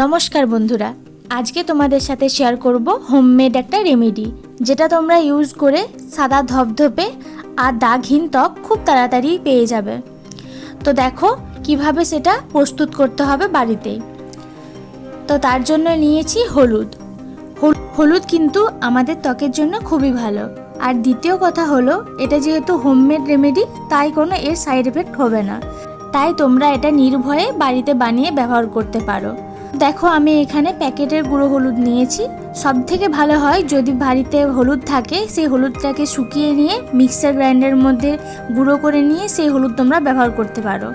নমস্কার বন্ধুরা, আজকে তোমাদের সাথে শেয়ার করব হোমমেড একটা রেমেডি যেটা তোমরা ইউজ করে সাদা ধপধপে আর দাগহীন ত্বক খুব তাড়াতাড়ি পেয়ে যাবে। তো দেখো, কীভাবে সেটা প্রস্তুত করতে হবে বাড়িতেই তো তার জন্য নিয়েছি হলুদ। হলুদ কিন্তু আমাদের ত্বকের জন্য খুবই ভালো। আর দ্বিতীয় কথা হলো, এটা যেহেতু হোমমেড রেমেডি তাই কোনো এর সাইড এফেক্ট হবে না। তাই তোমরা এটা নির্ভয়ে বাড়িতে বানিয়ে ব্যবহার করতে পারো। দেখো, আমি এখানে প্যাকেটের গুঁড়ো হলুদ নিয়েছি। সব থেকে ভালো হয় যদি বাড়িতে হলুদ থাকে, সেই হলুদটাকে শুকিয়ে নিয়ে মিক্সার গ্রাইন্ডারের মধ্যে গুঁড়ো করে নিয়ে সেই হলুদ তোমরা ব্যবহার করতে পারো।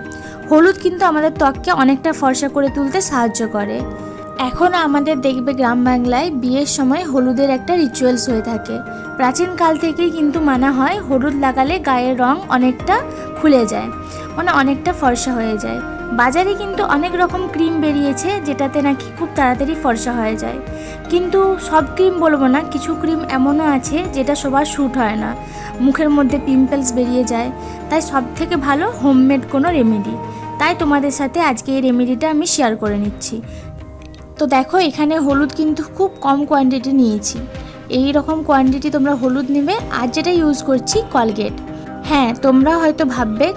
হলুদ কিন্তু আমাদের ত্বককে অনেকটা ফর্সা করে তুলতে সাহায্য করে। এখন আমাদের দেখবে গ্রাম বাংলায় বিয়ের সময় হলুদের একটা রিচুয়ালস হয়ে থাকে। প্রাচীনকাল থেকেই কিন্তু মানা হয়, হলুদ লাগালে গায়ের রং অনেকটা খুলে যায় মানে অনেকটা ফর্সা হয়ে যায়। বাজারে কিন্তু অনেক রকম ক্রিম বেরিয়েছে যেটাতে নাকি খুব তাড়াতাড়ি ফর্সা হয়ে যায়। কিন্তু সব ক্রিম বলব না, কিছু ক্রিম এমনও আছে যেটা সবার শ্যুট হয় না। মুখের মধ্যে পিম্পলস বেরিয়ে যায়। তাই সব থেকে ভালো হোমমেড কোনো রেমেডি। তাই তোমাদের সাথে আজকে এই রেমেডিটা আমি শেয়ার করে নিচ্ছি। তো দেখো, এখানে হলুদ কিন্তু খুব কম কোয়ান্টিটি নিয়েছি। এই রকম কোয়ান্টিটি তোমরা হলুদ নেবে, আর যেটা ইউজ করছি কলগেট। হ্যাঁ তোমরা হয়তো ভাববে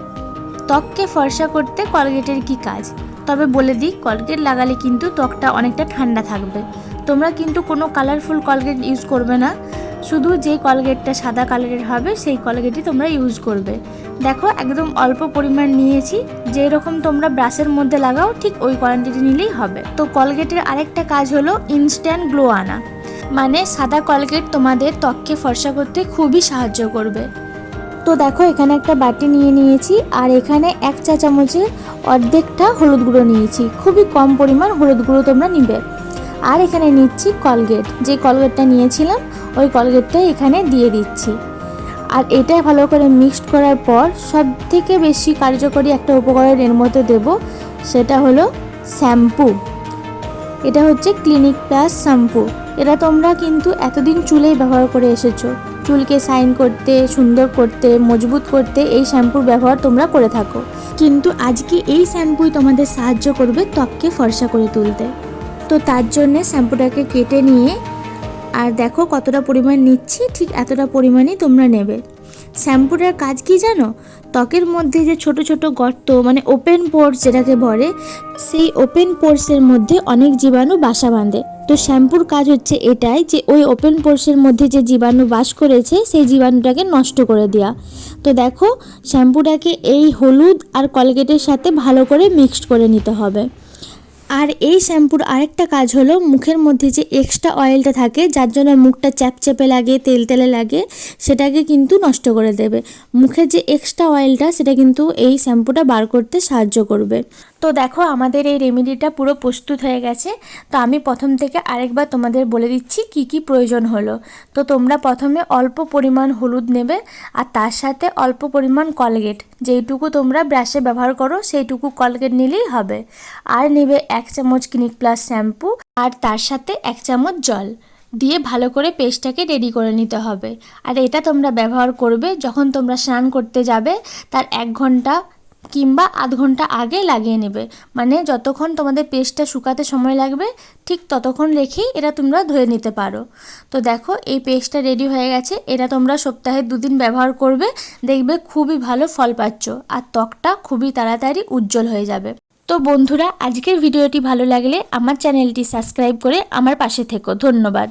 ত্বককে ফর্সা করতে কলগেটের কি কাজ? তবে বলে দিই, কলগেট লাগালে কিন্তু ত্বকটা অনেকটা ঠান্ডা থাকবে। তোমরা কিন্তু কোনো কালারফুল কলগেট ইউজ করবে না। শুধু যে কলগেটটা সাদা কালারের হবে, সেই কলগেটই তোমরা ইউজ করবে। দেখো, একদম অল্প পরিমাণ নিয়েছি। যেই রকম তোমরা ব্রাশের মধ্যে লাগাও, ঠিক ওই কোয়ান্টিটি নিলেই হবে। তো কলগেটের আরেকটা কাজ হলো ইনস্ট্যান্ট গ্লো আনা। মানে সাদা কলগেট তোমাদের ত্বককে ফর্সা করতে খুবই সাহায্য করবে। তো দেখো, এখানে একটা বাটি নিয়ে নিয়েছি আর এখানে এক চা চামচের অর্ধেকটা হলুদ গুঁড়ো নিয়েছি। খুবই কম পরিমাণ হলুদ গুঁড়ো তোমরা নিবে। আর এখানে নিচ্ছি কলগেট। যে কলগেটটা নিয়েছিলাম, ওই কলগেটটা এখানে দিয়ে দিচ্ছি। আর এটা ভালো করে মিক্সড করার পর সব থেকে বেশি কার্যকরী একটা উপকরণ এর মধ্যে দেব, সেটা হলো শ্যাম্পু। এটা হচ্ছে ক্লিনিক প্লাস শ্যাম্পু। এটা তোমরা কিন্তু এতদিন চুলেই ব্যবহার করে এসেছ। চুলকে সাইন করতে, সুন্দর করতে, মজবুত করতে এই শ্যাম্পুর ব্যবহার তোমরা করে থাকো। কিন্তু আজকে এই শ্যাম্পুই তোমাদের সাহায্য করবে ত্বককে ফর্সা করে তুলতে। তো তার জন্যে শ্যাম্পুটাকে কেটে নিয়ে, আর দেখো কতটা পরিমাণ নিচ্ছি, ঠিক এতটা পরিমাণই তোমরা নেবে। শ্যাম্পুটার কাজ কি জানো? ত্বকের মধ্যে যে ছোট ছোট গর্ত মানে ওপেন পোর্স যেটাকে বলে, সেই ওপেন পোর্সের মধ্যে অনেক জীবাণু বাসা বাঁধে। তো শ্যাম্পুর কাজ হচ্ছে এটাই যে ওই ওপেন পোর্সের মধ্যে যে জীবাণু বাস করেছে, সেই জীবাণুটাকে নষ্ট করে দেওয়া তো দেখো, শ্যাম্পুটাকে এই হলুদ আর কলগেটের সাথে ভালো করে মিক্সড করে নিতে হবে। আর এই শ্যাম্পুর আরেকটা কাজ হলো, মুখের মধ্যে যে এক্সট্রা অয়েলটা থাকে, যার জন্য মুখটা চ্যাপচ্যাপে লাগে, তেল তেলে লাগে, সেটাকে কিন্তু নষ্ট করে দেবে। মুখের যে এক্সট্রা অয়েলটা সেটা কিন্তু এই শ্যাম্পুটা বার করতে সাহায্য করবে। তো দেখো, আমাদের এই রেমেডিটা পুরো প্রস্তুত হয়ে গেছে। তো আমি প্রথম থেকে আরেকবার তোমাদের বলে দিচ্ছি কি কি প্রয়োজন হলো। তো তোমরা প্রথমে অল্প পরিমাণ হলুদ নেবে আর তার সাথে অল্প পরিমাণ কলগেট। যেইটুকু তোমরা ব্রাশে ব্যবহার করো, সেইটুকু কলগেট নিলেই হবে। আর নেবে এক চামচ ক্লিনিক প্লাস শ্যাম্পু আর তার সাথে এক চামচ জল। দিয়ে ভালো করে পেস্টটাকে রেডি করে নিতে হবে। আর এটা তোমরা ব্যবহার করবে যখন তোমরা স্নান করতে যাবে, তার এক ঘণ্টা কিংবা আধ ঘণ্টা আগে লাগিয়ে নেবে। মানে যতক্ষণ তোমাদের পেস্টটা শুকাতে সময় লাগবে, ঠিক ততক্ষণ রেখেই এটা তোমরা ধুয়ে নিতে পারো। তো দেখো, এই পেস্টটা রেডি হয়ে গেছে। এটা তোমরা সপ্তাহে দুদিন ব্যবহার করবে, দেখবে খুবই ভালো ফল পাচ্ছ আর ত্বকটা খুবই তাড়াতাড়ি উজ্জ্বল হয়ে যাবে। তো বন্ধুরা, আজকের ভিডিওটি ভালো লাগলে আমার চ্যানেলটি সাবস্ক্রাইব করে আমার পাশে থেকো। ধন্যবাদ।